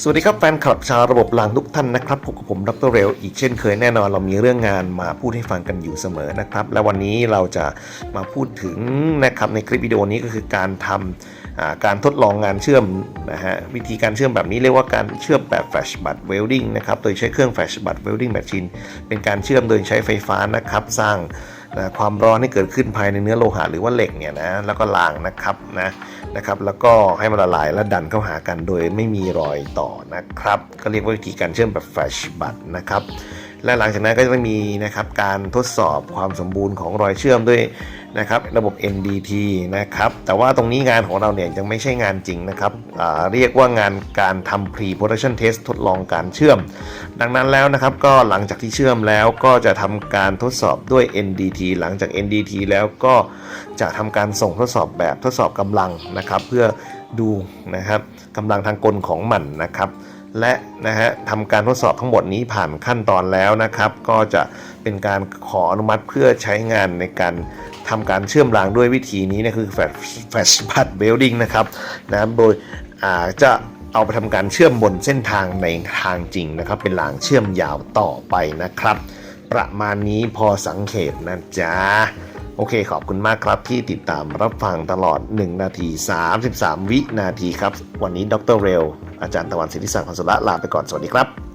สวัสดีครับแฟนคลับชาวระบบรางทุกท่านนะครับพบกับผมดรเรลอีกเช่นเคยแน่นอนเรามีเรื่องงานมาพูดให้ฟังกันอยู่เสมอนะครับ และวันนี้เราจะมาพูดถึงนะครับในคลิปวิดีโอนี้ก็คือการทำอ่าการทดลองงานเชื่อมนะฮะวิธีการเชื่อมแบบนี้เรียกว่าการเชื่อมแบบแฟลชบัตเวลดิ้งนะครับโดยใช้เครื่องแฟลชบัตเวลดิ้งแมชชีนเป็นการเชื่อมโดยใช้ไฟฟ้านะครับสร้าง นะความร้อนที่เกิดขึ้นภายในเนื้อโลหะหรือว่าเหล็กเนี่ยนะแล้วก็รางนะครับนะนะครับ แล้วก็ให้มันละลายและดันเข้าหากันโดยไม่มีรอยต่อนะครับ ก็เรียกว่าวิธีการเชื่อมแบบแฟชบัตนะครับและหลังจากนั้นก็จะมีนะครับการทดสอบความสมบูรณ์ของรอยเชื่อมด้วย นะครับระบบ NDT นะครับแต่ว่าตรงนี้งานของเราเนี่ยยังไม่ใช่งานจริงนะครับเรียกว่างานการทำ pre production test ทดลองการเชื่อม ดังนั้นแล้วนะครับก็หลังจากที่เชื่อมแล้วก็จะทำการทดสอบด้วย NDT หลังจาก NDT แล้วก็จะทำการส่งทดสอบแบบทดสอบกำลังนะครับเพื่อดูนะครับกำลังทางกลของมันนะครับและนะฮะทำการทดสอบทั้งหมดนี้ผ่านขั้นตอนแล้วนะครับ ก็จะเป็นการขออนุมัติเพื่อใช้งานในการ ทำการเชื่อมรางด้วยวิธีนี้นะคือแฟลชบัตเวลดิ้งนะครับนะโดยจะเอาไปทำการเชื่อมบนเส้นทางในทางจริงนะครับ เป็นรางเชื่อมยาวต่อไปนะครับ ประมาณนี้พอสังเกตนะจ๊ะโอเคขอบคุณมากครับที่ติดตามรับฟังตลอด 1 นาที 33 วินาทีครับ วันนี้ดรเรลอาจารย์ตะวันศิริศักดิ์พันสุระลาไปก่อนสวัสดีครับ